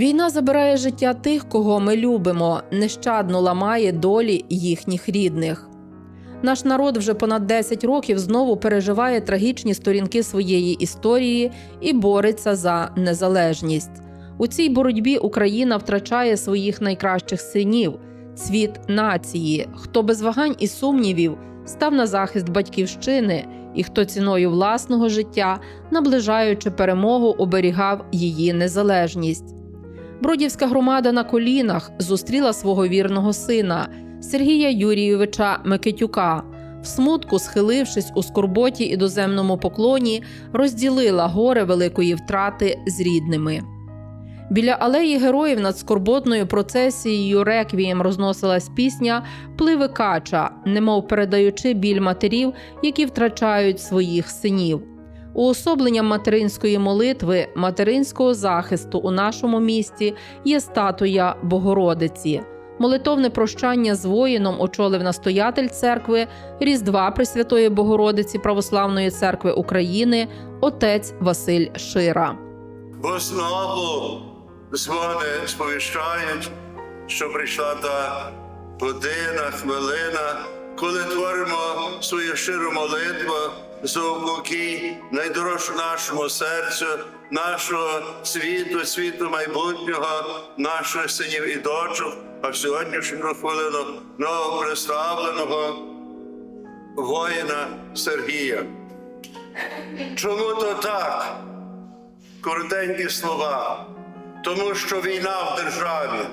Війна забирає життя тих, кого ми любимо, нещадно ламає долі їхніх рідних. Наш народ вже понад 10 років знову переживає трагічні сторінки своєї історії і бореться за незалежність. У цій боротьбі Україна втрачає своїх найкращих синів, цвіт нації, хто без вагань і сумнівів став на захист батьківщини, і хто ціною власного життя, наближаючи перемогу, оберігав її незалежність. Бродівська громада на колінах зустріла свого вірного сина Сергія Юрійовича Микитюка. В смутку, схилившись у скорботі і доземному поклоні, розділила горе великої втрати з рідними. Біля алеї героїв над скорботною процесією реквієм розносилась пісня Пливи кача, немов передаючи біль матерів, які втрачають своїх синів. Уособленням материнської молитви, материнського захисту у нашому місті є статуя Богородиці. Молитовне прощання з воїном очолив настоятель церкви Різдва Пресвятої Богородиці Православної церкви України отець Василь Шира. Бо знову дзвони сповіщають, що прийшла та година, хвилина, коли творимо свою щиру молитву за упокій найдорожчу нашому серцю, нашого світу, світу майбутнього, наших синів і дочок, а сьогоднішню хвилину новоприставленого воїна Сергія. Чому то так? коротенькі слова, тому що війна в державі.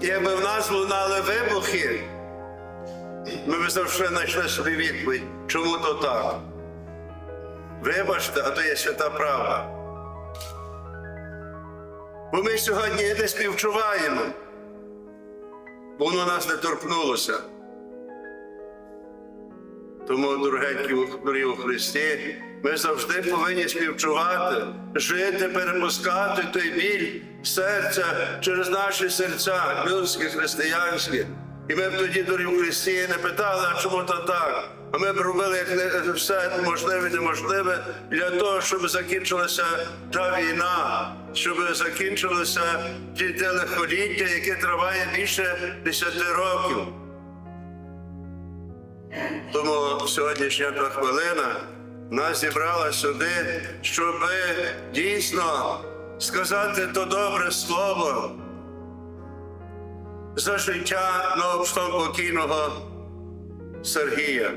Якби в нас лунали вибухи, ми б завжди знайшли собі відповідь, чому то так. Вибачте, а то є свята правда. Бо ми сьогодні не співчуваємо, бо воно нас не торкнулося. Тому, дорогі у Христі, ми завжди повинні співчувати, жити, перепускати той біль серця через наші серця, людські, християнські. І ми б тоді, дорогі Христі, не питали, а чому то так. А ми б робили все можливе і неможливе для того, щоб закінчилася та війна, щоб закінчилося ті те яке триває більше 10 років. Тому сьогоднішня та хвилина нас зібрала сюди, щоб дійсно сказати то добре слово за життя новопокійного Сергія.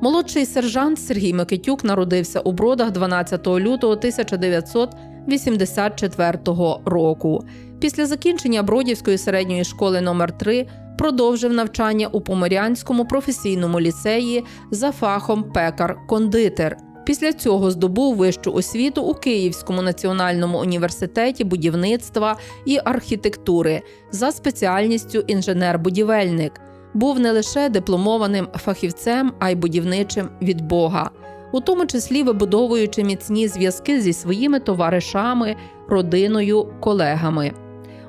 Молодший сержант Сергій Микитюк народився у Бродах 12 лютого 1984 року. Після закінчення Бродівської середньої школи номер 3 продовжив навчання у Поморянському професійному ліцеї за фахом пекар-кондитер. Після цього здобув вищу освіту у Київському національному університеті будівництва і архітектури за спеціальністю інженер-будівельник був не лише дипломованим фахівцем, а й будівничим від Бога, у тому числі вибудовуючи міцні зв'язки зі своїми товаришами, родиною, колегами.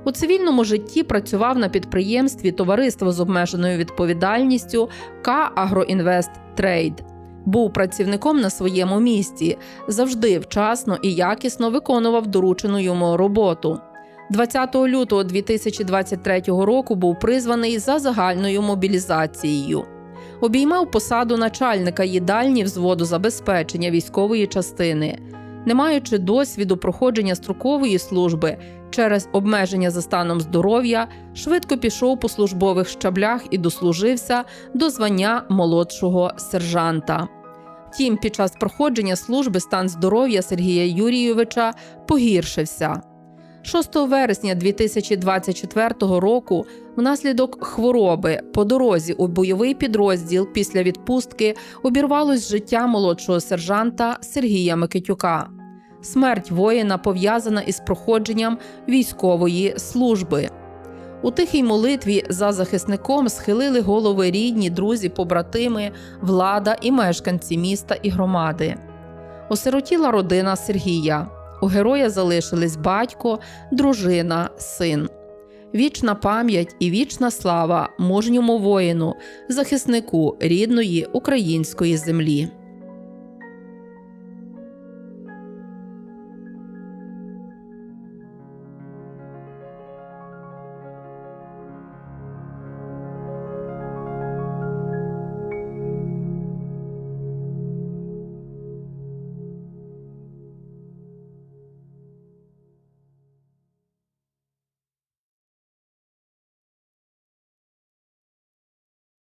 У цивільному житті працював на підприємстві Товариство з обмеженою відповідальністю К Агроінвест Трейд. Був працівником на своєму місці, завжди вчасно і якісно виконував доручену йому роботу. 20 лютого 2023 року був призваний за загальною мобілізацією. Обіймав посаду начальника їдальні взводу забезпечення військової частини. Не маючи досвіду проходження строкової служби через обмеження за станом здоров'я, швидко пішов по службових щаблях і дослужився до звання молодшого сержанта. Втім, під час проходження служби стан здоров'я Сергія Юрійовича погіршився. 6 вересня 2024 року внаслідок хвороби по дорозі у бойовий підрозділ після відпустки обірвалось життя молодшого сержанта Сергія Микитюка. Смерть воїна пов'язана із проходженням військової служби. У тихій молитві за захисником схилили голови рідні, друзі, побратими, влада і мешканці міста і громади. Осиротіла родина Сергія. У героя залишились батько, дружина, син. Вічна пам'ять і вічна слава мужньому воїну, захиснику рідної української землі.